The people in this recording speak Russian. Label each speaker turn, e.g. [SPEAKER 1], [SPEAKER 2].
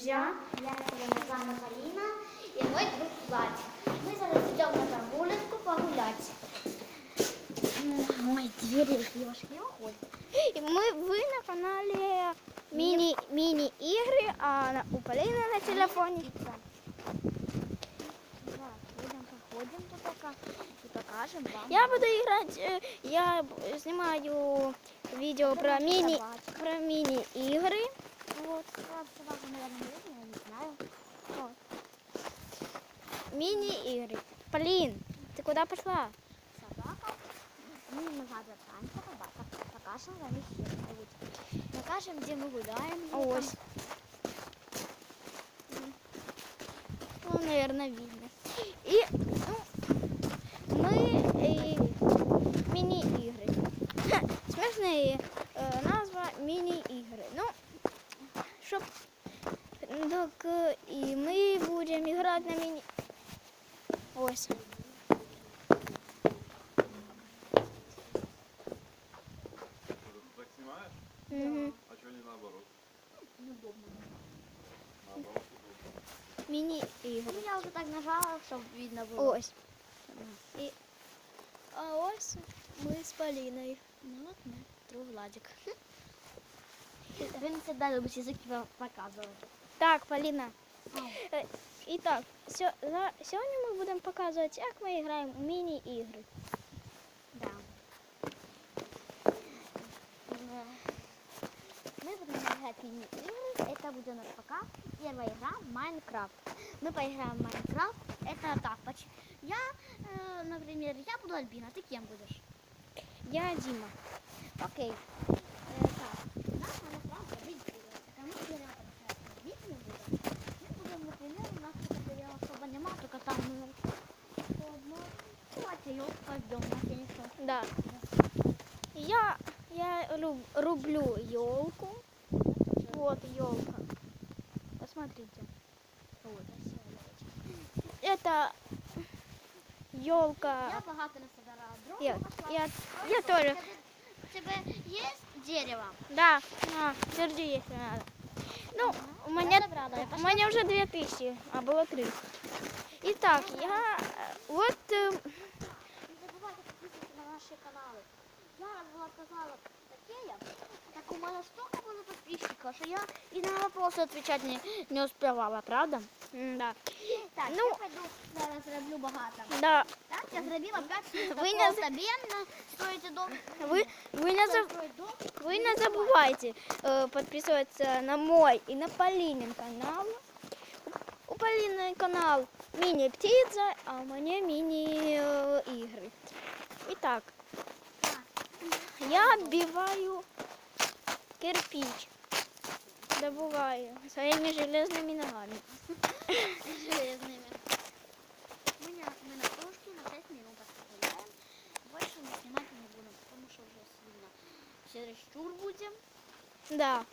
[SPEAKER 1] друзья.
[SPEAKER 2] Я сегодня с вами Полина и мой друг Влад. Мы зараз идем на прогулку погулять. Ой, двери девушки не уходят.
[SPEAKER 1] И мы, вы на канале мини, мини-игры, а на- у Полины на телефоне.
[SPEAKER 2] Да, пойдем походим тут пока и покажем вам.
[SPEAKER 1] Я буду играть, э, я б- снимаю видео про мини,
[SPEAKER 2] собачек.
[SPEAKER 1] про мини-игры.
[SPEAKER 2] Вот, вот собака, наверное, видно, я не знаю. Вот.
[SPEAKER 1] Мини-игры. Полин, ты куда пошла?
[SPEAKER 2] Собака. Мы назад танца собака. Покажем вам их. Вот. Покажем, где мы гуляем.
[SPEAKER 1] Ось. Ну, наверное, видно. И ну, мы э, мини-игры. Смешные э, назва мини-игры. Ну, чтоб так, э, и мы будем играть на мини... Ось. Мгм.
[SPEAKER 3] А что не наоборот?
[SPEAKER 2] Неудобно.
[SPEAKER 3] Наоборот, удобно.
[SPEAKER 1] Мини-игры.
[SPEAKER 2] Ну, я уже так нажала, чтобы видно было.
[SPEAKER 1] Ось. І, а ось ми з Поліною. Ну от ми, друг Владик.
[SPEAKER 2] Вы не всегда любите языки по- показывать.
[SPEAKER 1] Так, Поліна. Е, І так, сьо- за- сьогодні ми будемо показувати, як ми граємо у міні-ігри.
[SPEAKER 2] Да. Э, Мы будем играть в мини-игры. Это будет у нас пока первая игра Майнкрафт. Мы поиграем в Майнкрафт. Это так. поч- Я, э, например, я буду Альбина. Ты кем будешь?
[SPEAKER 1] Я Діма.
[SPEAKER 2] Окей.
[SPEAKER 1] Да. Я, я руб- рублю елку. Вот елка. Посмотрите.
[SPEAKER 2] Вот.
[SPEAKER 1] Это
[SPEAKER 2] Я
[SPEAKER 1] елка.
[SPEAKER 2] богато насобирала дров.
[SPEAKER 1] Я,
[SPEAKER 2] пошла.
[SPEAKER 1] я, я тоже.
[SPEAKER 2] У тебя есть дерево?
[SPEAKER 1] Да, на, держи, если надо. Ну, у
[SPEAKER 2] Я
[SPEAKER 1] меня,
[SPEAKER 2] я
[SPEAKER 1] у
[SPEAKER 2] пошла.
[SPEAKER 1] меня уже две тысячи, а было три. Итак, я вот э,
[SPEAKER 2] сказала Такея, так у меня столько было подписчиков, что я
[SPEAKER 1] и на вопросы отвечать не, не успевала, правда? М, Да.
[SPEAKER 2] так,
[SPEAKER 1] Ну.
[SPEAKER 2] я пойду зараз зроблю багато.
[SPEAKER 1] Да.
[SPEAKER 2] Так, я зробила 5
[SPEAKER 1] Ви не з-
[SPEAKER 2] стабільно, строїте дом.
[SPEAKER 1] Вы, вы, не, заб- вы не забывайте э, подписываться на мой и на Полинин канал. У Полины канал мини-птица, а у меня мини-игры. Итак, я отбиваю кирпич. Добываю своими железными ногами.
[SPEAKER 2] железными. Мы, на, мы на кружке на 6 минут оставляем. Больше мы снимать не будем, потому что уже сильно чересчур будем.
[SPEAKER 1] Да.